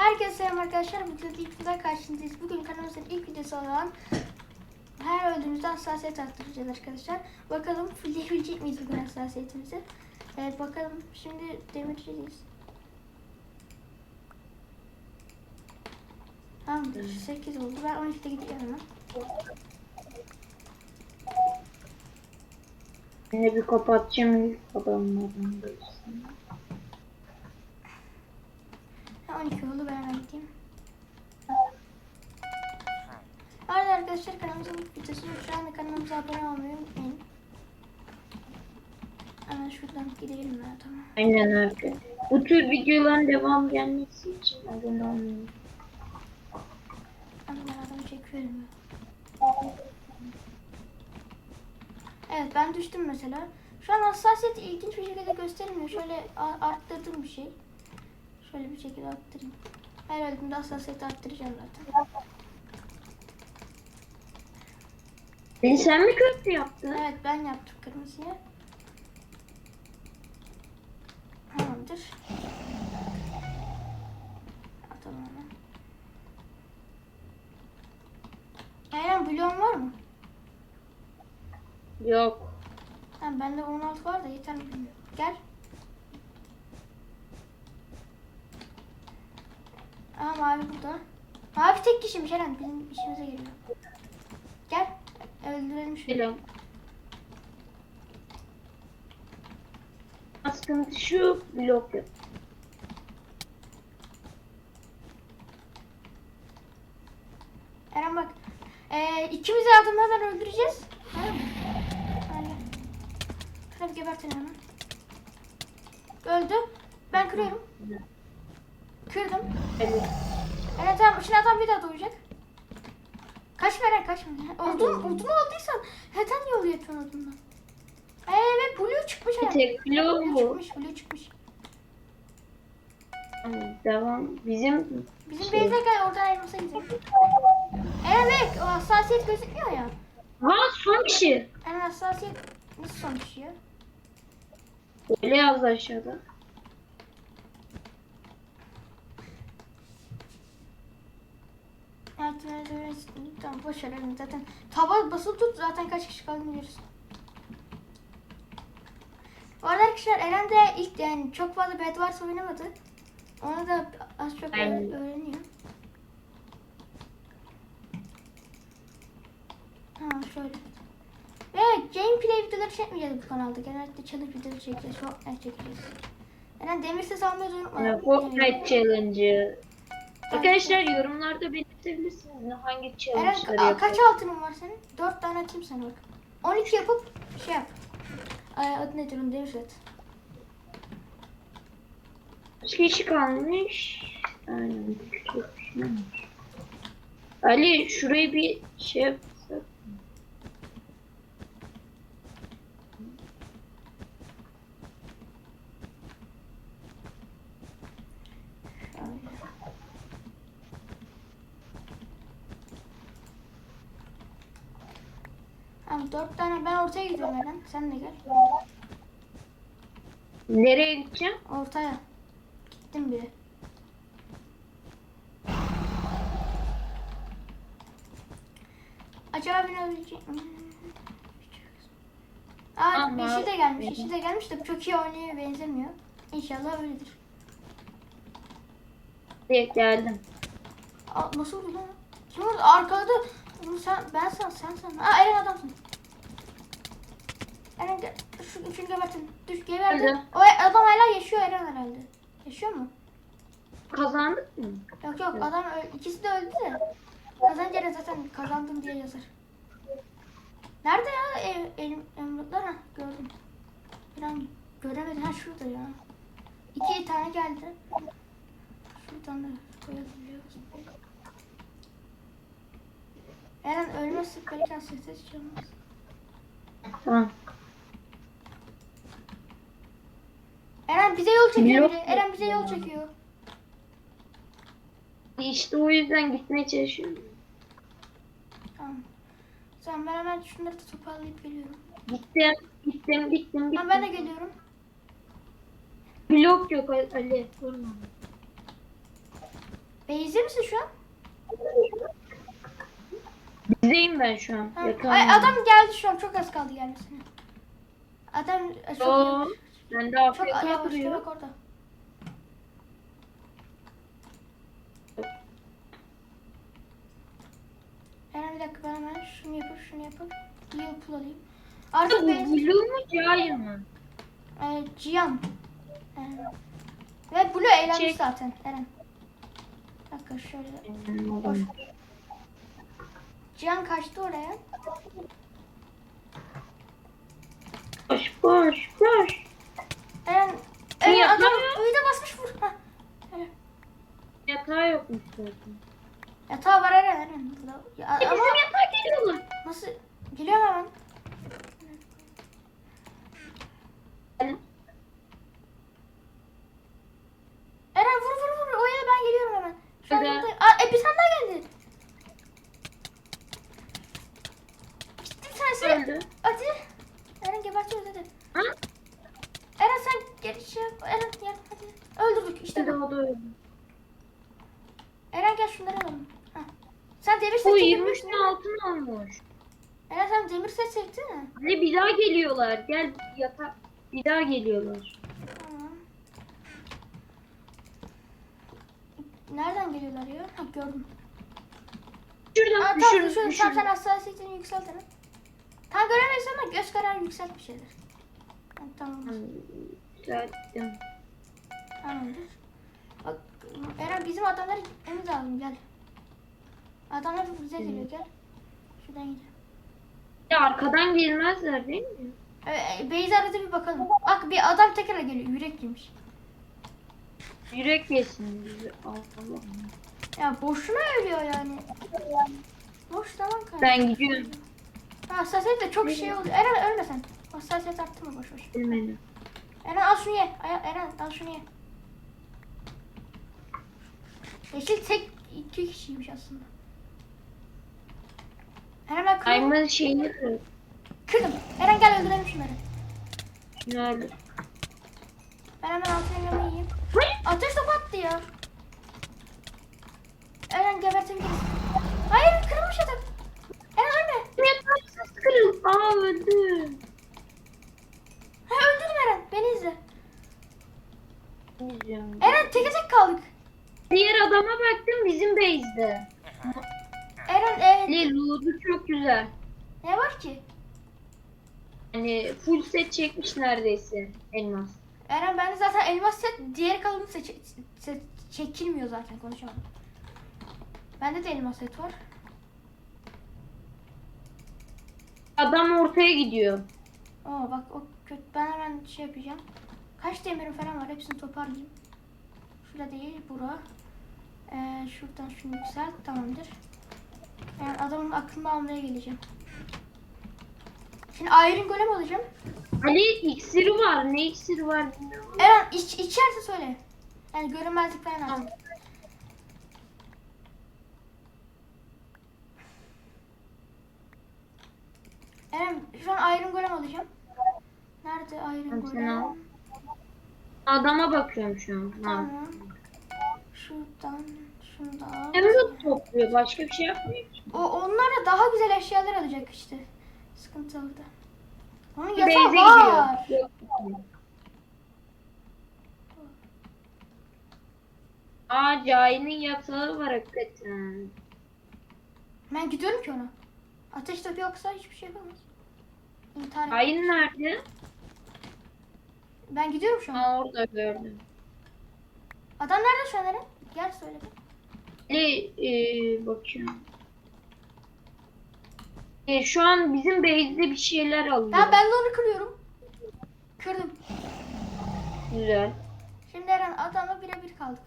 Herkese selam arkadaşlar. Bugün ilk videoda karşınızdayız. Bugün kanalımızın ilk videosu olan her öldüğümüzde hassasiyet arttıracağız arkadaşlar. Bakalım fullleyebilecek miyiz bugün hassasiyetimizi? Evet bakalım. Şimdi demirciyiz. Tamamdır. 8 oldu. Ben 12'de gidiyorum. Yine bir kapatacağım adamlardan böylesin. Ha, 12 oldu. Ben hemen gideyim. Arada arkadaşlar kanalımızın ilk videosu. Şu anda kanalımıza abone olmayı unutmayın. Hemen şuradan gidelim ya tamam. Aynen öyle. Bu tür videoların devam gelmesi için abone olmayı. Ama ben adamı çekiyorum. Evet ben düştüm mesela. Şu an hassasiyet ilginç bir şekilde gösterilmiyor. Şöyle arttırdım bir şey. Şöyle bir şekilde arttırayım. Her öldüğümde hassasiyeti arttıracağım zaten. Beni sen mi kötü yaptın? Evet ben yaptım kırmızıyı. Tamamdır. Atalım hemen. Eren bloğun var mı? Yok. Ha, bende 16 var da yeter mi bilmiyorum. Gel. Aa mavi burada. Mavi tek kişiymiş Eren. Bizim işimize geliyor. Gel. Öldürelim şunu. Selam. Sıkıntı şu blok yok. Eren bak. Ee, ikimiz de adamlardan öldüreceğiz. Şuna bir gebertelim hemen. Öldü. Ben kırıyorum. Kırdım. Evet. Eren tamam. Şimdi adam bir daha doğacak. Kaçma Eren kaçma. Odun, odun aldıysan neden yol yapıyorsun odundan? Evet blue çıkmış Bir Eren. tek Blue bu. çıkmış blue çıkmış. Devam. Bizim Bizim Şey. base'e gel oradan elmasa gidelim. Eren bek o hassasiyet gözükmüyor ya. Ha son kişi. Eren hassasiyet nasıl son düşüyor? Öyle yazdı aşağıda. Evet, evet, evet. Tamam boş ver zaten. Taba basılı tut zaten kaç kişi kaldığını görürsün. Bu arada arkadaşlar Eren de ilk yani çok fazla Bed Wars oynamadı. Onu da az çok Aynen. öğreniyor. Ha şöyle. Ve gameplay videoları çekmeyeceğiz bu kanalda. Genellikle challenge videoları çekeceğiz. Fortnite çekeceğiz. Eren demir ses almayı unutma. Fortnite Challenge'ı. Arkadaşlar yorumlarda belirtebilirsiniz ne hangi Eren challenge'ları a- kaç altının var senin? 4 tane atayım sana bak. 12 yapıp şey yap. Ay, adı nedir onun demir set. Kaç kişi kalmış? Aynen. Ali şurayı bir şey yapsak. Tamam 4 tane ben ortaya gidiyorum Eren. Sen de gel. Nereye gideceğim? Ortaya. Gittim bile. Acaba beni öldürecek mi? Aa, Ama- yeşil de gelmiş. Yeşil de gelmiş de çok iyi oynaya benzemiyor. İnşallah öyledir. Evet geldim. Aa, nasıl oldu lan? Kim orada? Arkada. Sen, ben san, sen san. Aa Eren adamsın. Eren gel. Şu üçünü gebertin. Düş gebertin. Öldü. O adam hala yaşıyor Eren herhalde. Yaşıyor mu? Kazandık mı? Yok yok adam ikisi de öldü de. Kazanınca Eren zaten kazandım diye yazar. Nerede ya ev, elim, emrutlar? Ha gördüm. Bir an göremedim. Ha şurada ya. İki tane geldi. Şuradan da koyabiliyoruz. Eren ölmezse belki ses çıkmaz. Tamam. Eren bize yol çekiyor Yok. biri. Eren bize yol çekiyor. İşte o yüzden gitmeye çalışıyorum. Tamam. Tamam ben hemen şunları da toparlayıp geliyorum. Gittim, gittim, gittim, gittim. Tamam ben de geliyorum. Blok yok Ali. Durma. Beyzi misin şu an? Bizdeyim ben şu an. Ha. Ay, adam geldi şu an. Çok az kaldı gelmesine. Adam çok, Oo, ben de AFK duruyor. Bak orada. Hemen bir dakika ben hemen şunu yapıp şunu yapıp heal pull alayım. Artık Bu benzin Blue mu Cahil mı? e, Cihan. E, ve Blue eğlenmiş Çek. zaten Eren. Bir dakika şöyle. Boş. Cihan kaçtı oraya. Koş koş koş. Eren, Eren adam yapamıyor? uyuda basmış vur. Eren. Yatağı yokmuş zaten. Yatağı var Eren Eren. Burada. Ya, E, ama bizim yatağa geliyorlar. nasıl? Geliyorum hemen. Eren vur vur vur. O yana ben geliyorum hemen. Şu an Hadi. buradayım. Aa, e, bir tane daha geldi. Gitti bir tanesi. Öldü. Hadi. Eren gebertiyoruz hadi. Ha? Eren sen geri Eren gel hadi. Öldürdük işte İşte bu. o da öldü. Eren gel şunları alalım. Hah. Sen demir set Bu çektin 23 mi? ne altın olmuş. Eren sen demir set çektin mi? Hadi bir daha geliyorlar. Gel yatak. Bir daha geliyorlar. Tamam. Nereden geliyorlar ya? Ha gördüm. Şuradan Aa, tamam düşür, düşür. Tamam sen hassasiyetini yükselt Eren. Tam göremeyiz ama göz kararı yükselt bir şeyler. Ha, tamam. Düzelttim. Tamamdır. Bak Eren bizim adamları emir alalım gel. Adamlar bize geliyor gel. Şuradan gidelim. Ya arkadan gelmezler değil mi? Ee, Beyza arada bir bakalım. Bak bir adam tekrar geliyor. Yürek yemiş. Yürek yesin bizi. Allah. Ya boşuna ölüyor yani. Boş zaman kaybı. Ben gidiyorum. Ha, Hassasiyet de çok şey oluyor. Eren ölme sen. Hassasiyet arttı mı boş boş. Bilmedim. Eren al şunu ye. Ay- Eren al şunu ye. Yeşil tek iki kişiymiş aslında. Eren ben kırdım. Diamond şeyini kır. Kırdım. Eren gel öldürelim şunları. Nerede? Ben hemen altın elma yiyeyim. Ateş topu attı ya. Eren gebertebiliriz. Hayır kırılmış adam. Eren ölme. Yataksız kırıl. Aa öldü. Ha öldürdüm Eren. Beni izle. Bilmiyorum. Eren teke tek kaldık. Diğer adama baktım bizim base'de. Eren evet. Loot'u çok güzel. Ne var ki? Hani full set çekmiş neredeyse elmas. Eren bende zaten elmas set diğer kalanı seç, se- çekilmiyor zaten konuşamadım. Bende de elmas set var. Adam ortaya gidiyor. Oo bak o kötü. Ben hemen şey yapacağım. Kaç demirim falan var hepsini toparlayayım. Şurada değil bura. Ee, şuradan şunu yükselt tamamdır. Yani adamın aklını almaya geleceğim. Şimdi Iron Golem alacağım. Ali iksiri var. Ne iksiri var bilmiyorum. Eren iç, içerse söyle. Yani görünmezlik falan artık. Eren şu an Iron Golem alacağım. Nerede Iron Golem? Adama bakıyorum şu an. Tamam. Şuradan şunu da al. Topluyor. Başka bir şey yapmıyor ki. O onlara daha güzel eşyalar alacak işte. Sıkıntı orada. Onun yatağı gidiyor. var. Yok. Aa Cahil'in yatağı var hakikaten. Ben gidiyorum ki ona. Ateş topu yoksa hiçbir şey yapamaz. İntihar et. Nerede? Ben gidiyorum şu an. Aa orada gördüm. Adam nerede şu an Eren? Gel söyle. Ali e, bakıyorum. E, şu an bizim base'de bir şeyler alıyor. Ya ben de onu kırıyorum. Kırdım. Güzel. Şimdi Eren adamla birebir kaldık.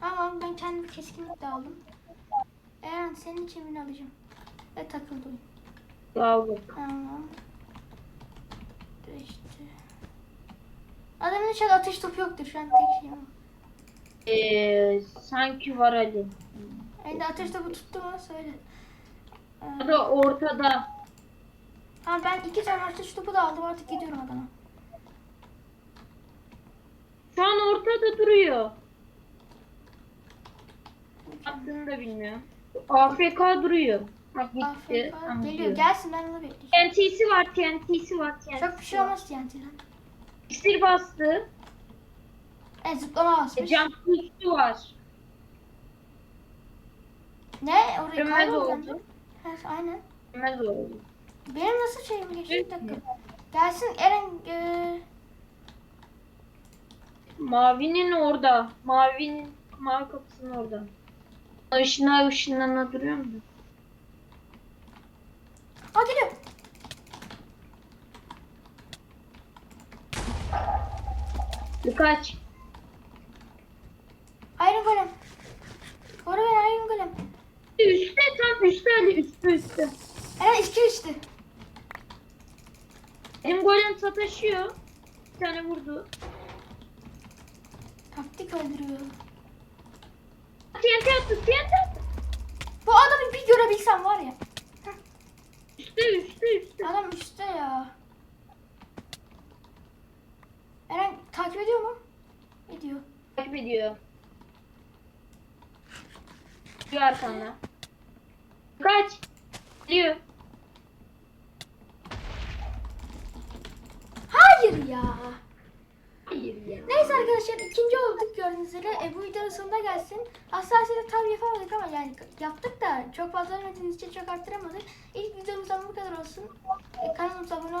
Tamam ben kendimi keskinlik de aldım. Eren senin için birini alacağım. Ve takıldı oyun. Al bak. Tamam. İşte. Adamın içinde ateş topu yoktur şu an tek şeyim. o. E, sanki var Ali. Elinde ateş topu tuttu mu söyle. Ya Ee, da ortada. ama ben iki tane ateş topu da aldım artık gidiyorum adama. Şu an ortada duruyor. Yaptığını da bilmiyorum. AFK duruyor. Bak gitti. Aferin. Geliyor. gidiyor. Gelsin ben onu bekleyeceğim. TNT'si var, TNT'si var, TNT'si Çok bir şey var. olmaz TNT'den. İksir bastı. E zıplama E, basmış. Jump boost'u var. Ne? Orayı kayboldu. oldu. Evet, aynen. Görmez oldu. Benim nasıl şeyim geçti? Bir Evet. dakika. Gelsin Eren. E, Mavinin orada. Mavinin mavi kapısının orada. Işına ışınlarına duruyor mu? Aa geliyor. Birkaç. Iron Golem. Koru beni Iron Golem. Üstte tam üstte Ali üstte üstte. Eren üstü üstü. Benim golem sataşıyor. Bir tane vurdu. Taktik öldürüyor. TNT attı TNT attı. Bu adamı bir görebilsem var ya. Üstte üstte üstte. Adam üstte ya. Eren takip ediyor mu? Ediyor. Takip ediyor. Gidiyor arkanda. Kaç. Geliyor. Hayır ya. Hayır ya. Neyse arkadaşlar ikinci olduk gördüğünüz üzere. E, bu videonun sonuna gelsin. Aslında size tam yapamadık ama yani yaptık da çok fazla ölmediğiniz için çok arttıramadık. İlk videomuzdan bu kadar olsun. E, kanalımıza abone